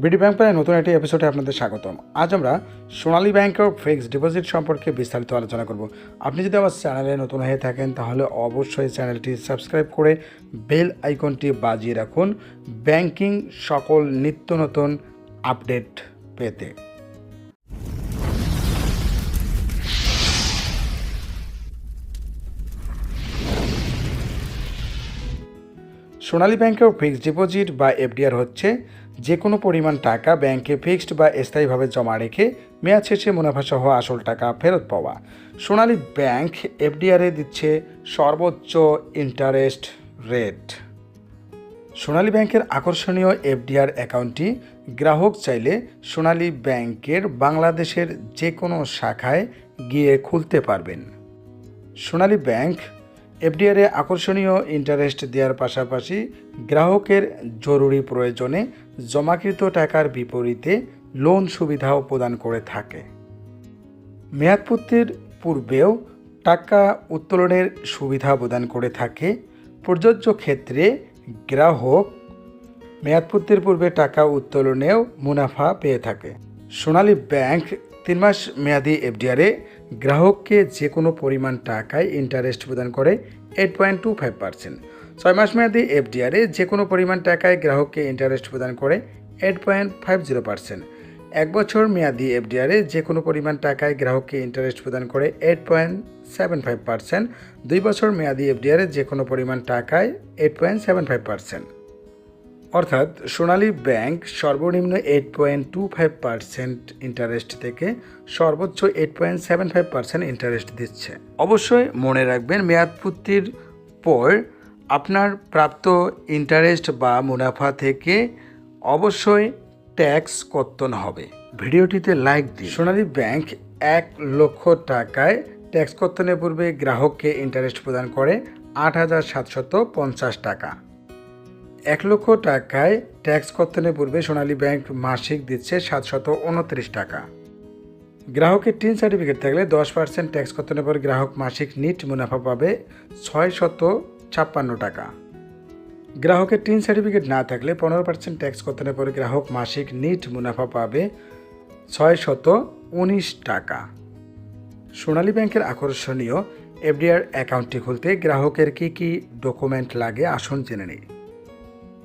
BD bank প্রায় নতুন একটি এপিসোডে আপনাদের স্বাগতম। আজ আমরা সোনালী ব্যাংকের ফিক্সড ডিপোজিট সম্পর্কে বিস্তারিত আলোচনা করব। আপনি যদি আমার চ্যানেলে নতুন হয়ে থাকেন, তাহলে অবশ্যই চ্যানেলটি সাবস্ক্রাইব করে বেল আইকনটি বাজিয়ে রাখুন। ব্যাংকিং সকল নিত্য নতুন আপডেট পেতে। সোনালী ব্যাংকের ফিক্সড ডিপোজিট বা এফডিআর হচ্ছে যে কোনো পরিমাণ টাকা ব্যাংকে ফিক্সড বা স্থায়ীভাবে জমা রেখে মেয়াদ শেষে মুনাফাসহ আসল টাকা ফেরত পাওয়া। সোনালী ব্যাংক এফডিআরে দিচ্ছে সর্বোচ্চ ইন্টারেস্ট রেট সোনালী ব্যাংকের আকর্ষণীয় এফডিআর অ্যাকাউন্টটি গ্রাহক চাইলে সোনালী ব্যাংকের বাংলাদেশের যে কোনো শাখায় গিয়ে খুলতে পারবেন। সোনালী ব্যাংক এফডিআরে আকর্ষণীয় ইন্টারেস্ট দেওয়ার পাশাপাশি গ্রাহকের জরুরি প্রয়োজনে জমাকৃত টাকার বিপরীতে লোন সুবিধাও প্রদান করে থাকে। মেয়াদপূর্তির পূর্বেও টাকা উত্তোলনের সুবিধা প্রদান করে থাকে। প্রযোজ্য ক্ষেত্রে গ্রাহক মেয়াদপূর্তির পূর্বে টাকা উত্তোলনেও মুনাফা পেয়ে থাকে। সোনালী ব্যাংক তিন মাস মেয়াদি এফডিআরে গ্রাহককে যে কোনো পরিমাণ টাকায় ইন্টারেস্ট প্রদান করে eight point two five percent ছয় মাস মেয়াদি এফডিআরে যে কোনো পরিমাণ টাকায় গ্রাহককে ইন্টারেস্ট প্রদান করে eight point five zero percent এক বছর মেয়াদি এফডিআরে যে কোনো পরিমাণ টাকায় গ্রাহককে ইন্টারেস্ট প্রদান করে eight point seven five percent দুই বছর মেয়াদি এফডিআরে যে কোনো পরিমাণ টাকায় eight point seven five percent অর্থাৎ সোনালী ব্যাংক সর্বনিম্ন eight point two five percent interest থেকে সর্বোচ্চ eight point seven five percent interest দিচ্ছে। অবশ্যই মনে রাখবেন মেয়াদপূর্তির পর আপনার প্রাপ্ত ইন্টারেস্ট বা মুনাফা থেকে অবশ্যই ট্যাক্স কর্তন হবে। ভিডিওটিতে লাইক দিন। সোনালী ব্যাংক এক লক্ষ টাকায় ট্যাক্স কর্তনের পূর্বে গ্রাহককে ইন্টারেস্ট প্রদান করে আট হাজার সাতশত পঞ্চাশ টাকা। এক লক্ষ টাকায় ট্যাক্স কর্তনের পূর্বে সোনালী ব্যাংক মাসিক দিচ্ছে সাতশত উনত্রিশ টাকা। গ্রাহকের টিন সার্টিফিকেট থাকলে দশ পার্সেন্ট ট্যাক্স কর্তনের পর গ্রাহক মাসিক নিট মুনাফা পাবে ছয় শত ছাপ্পান্ন টাকা। গ্রাহকের টিন সার্টিফিকেট না থাকলে পনেরো পার্সেন্ট ট্যাক্স কর্তনের পরে গ্রাহক মাসিক নিট মুনাফা পাবে ছয় শত উনিশ টাকা। সোনালী ব্যাংকের আকর্ষণীয় এফডিআর অ্যাকাউন্টটি খুলতে গ্রাহকের কী কী ডকুমেন্ট লাগে আসুন জেনে নিই।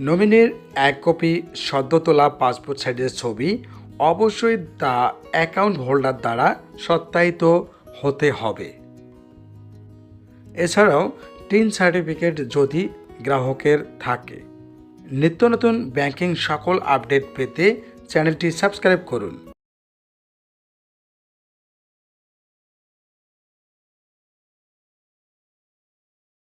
নমিনির এক কপি সদ্য তোলা পাসপোর্ট সাইজের ছবি, অবশ্যই তা অ্যাকাউন্ট হোল্ডার দ্বারা সত্যায়িত হতে হবে। এছাড়াও টিন সার্টিফিকেট যদি গ্রাহকের থাকে। নিত্য নতুন ব্যাংকিং সকল আপডেট পেতে চ্যানেলটি সাবস্ক্রাইব করুন।